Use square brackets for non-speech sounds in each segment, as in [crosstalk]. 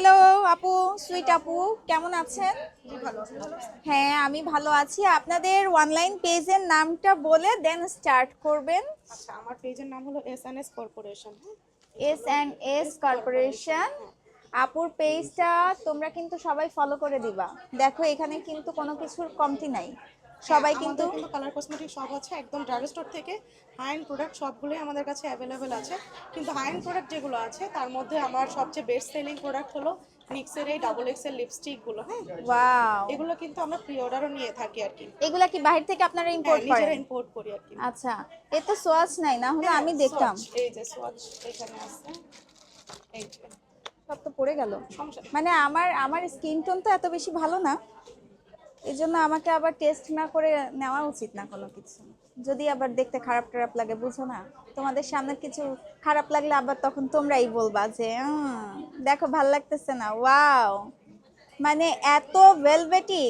Hello আপু sweet আপু কেমন আছেন? হ্যাঁ আমি ভালো আছি। আপনাদের অনলাইন পেজের নামটা বলে দেন স্টার্ট করবেন। আচ্ছা আমার পেজের নাম হলো S N S corporation S and S corporation আপুর পেজটা তোমরা কিন্তু সবাই ফলো করে দিবা। দেখো এখানে কিন্তু কোনো কিছুর কমতি নাই। সবাই কিন্তু হ্যাঁ, কিন্তু কালার কসমেটিক সব আছে একদম ড্রাগ স্টোর থেকে হাই এন্ড প্রোডাক্ট সবগুলোই আমাদের কাছে অ্যাভেলেবেল আছে। কিন্তু হাই এন্ড প্রোডাক্ট যেগুলো আছে তার মধ্যে আমার সবচেয়ে বেস্ট সেলিং প্রোডাক্ট হলো নিক্সের এই ডাবল এক্সেল লিপস্টিকগুলো হ্যাঁ? ওয়াও এগুলো কিন্তু আমরা প্রি অর্ডারও নিয়ে থাকি আর কি। এগুলা কি বাহির থেকে আপনারা ইম্পোর্ট হ্যাঁ, নিজেরা ইম্পোর্ট করি আর কি। আচ্ছা এ তো সোয়াচ নাই না হলে আমি দেখতাম। এই যে সোয়াচ এখানে আছে। এই যে। সব তো পড়ে গেল। মানে আমার আমার স্কিন টোন তো এত বেশি ভালো না। এই জন্য আমাকে আবার টেস্ট না করে নেওয়া উচিত না কোনো কিছু। যদি আবার দেখতে খারাপ টারাপ লাগে বুঝো না? তোমাদের সামনে কিছু খারাপ লাগলে আবার তখন তোমরাই বলবা যে "উম, দেখো ভালো লাগতেছে না ওয়াও। মানে এত ভেলভেটি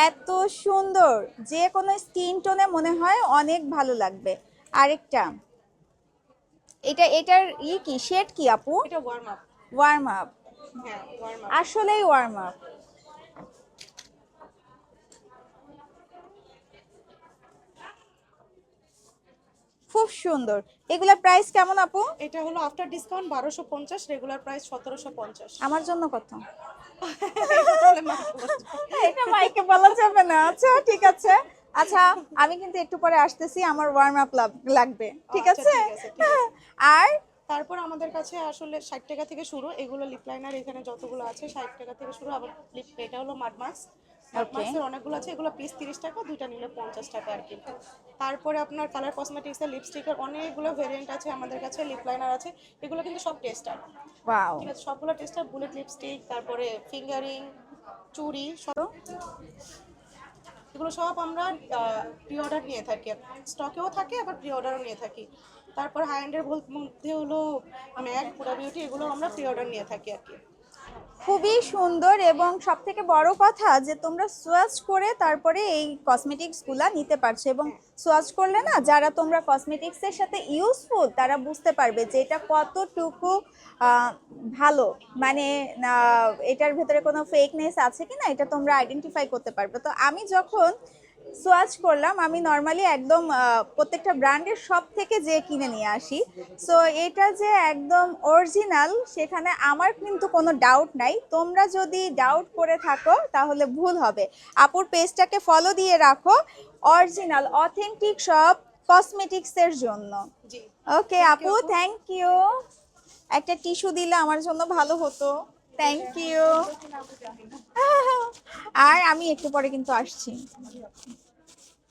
এত সুন্দর যে কোনো স্কিন টোনে মনে হয় অনেক ভালো লাগবে। আরেকটা এটা এটার ই কি শেড কি আপু? এটা ওয়ার্ম আপ ওয়ার্ম আপ আসলেই ওয়ার্ম আপ খুব সুন্দর। এগুলা প্রাইস কেমন আপু? এটা হলো আফটার ডিসকাউন্ট বারোশো পঞ্চাশ রেগুলার প্রাইস সতেরোশো পঞ্চাশ। আমার জন্য কত? [laughs] এটা মাইকে বলা যাবে না। আচ্ছা ঠিক আছে। আচ্ছা আমি কিন্তু একটু পরে আসতেছি। আমার ওয়ার্ম আপ লাগবে। ঠিক আচ্ছা, আছে। [laughs] আর? তারপর আমাদের কাছে আসলে ষাট টাকা থেকে শুরু। এগুলো লিপ লাইনার এখানে যতগুলো আছে ষাট টাকা থেকে শুরু। আবার লিপ এটা হলো মাড মাস্ক অনেকগুলো আছে এগুলো পিস তিরিশ টাকা দুইটা নিলে পঞ্চাশ টাকা আর কি। তারপরে আপনার কালার কসমেটিক্সের লিপস্টিকের অনেকগুলো ভেরিয়েন্ট আছে আমাদের কাছে লিপ লাইনার আছে এগুলো কিন্তু সব টেস্টার ওয়াও ঠিক আছে সবগুলো টেস্টার বুলেট লিপস্টিক তারপরে ফিঙ্গারিং চুড়ি সব এগুলো সব আমরা প্রি অর্ডার নিয়ে থাকি। স্টকেও থাকে আবার প্রি অর্ডারও নিয়ে থাকি। তারপর হাই এন্ডের মধ্যে হলো ম্যাক পুরা বিউটি এগুলো আমরা প্রি অর্ডার নিয়ে থাকি আর কি। খুবই সুন্দর এবং সব থেকে বড় কথা যে তোমরা সোয়াচ করে তারপরে এই কসমেটিক্সগুলা নিতে পারছ এবং সোয়াচ করলে না যারা তোমরা কসমেটিক্সের সাথে ইউজফুল তারা বুঝতে পারবে যে এটা কতটুকু ভালো। মানে এটার ভেতরে কোনো ফেকনেস আছে কি না এটা তোমরা আইডেন্টিফাই করতে পারবে। তো আমি যখন সোয়াচ করলাম। আমি নর্মালি একদম প্রত্যেকটা ব্র্যান্ডের সব থেকে যে কিনে নিয়ে আসি। সো এটা যে একদম অরিজিনাল সেখানে আমার কিন্তু কোনো ডাউট নাই। তোমরা যদি ডাউট করে থাকো তাহলে ভুল হবে। আপুর পেজটাকে ফলো দিয়ে রাখো। অরিজিনাল অথেন্টিক সব কসমেটিক্সের জন্য। ওকে আপু থ্যাংক ইউ একটা টিস্যু দিলে আমার জন্য ভালো হতো। থ্যাংক ইউ [laughs] আর আমি একটু পরে কিন্তু আসছি।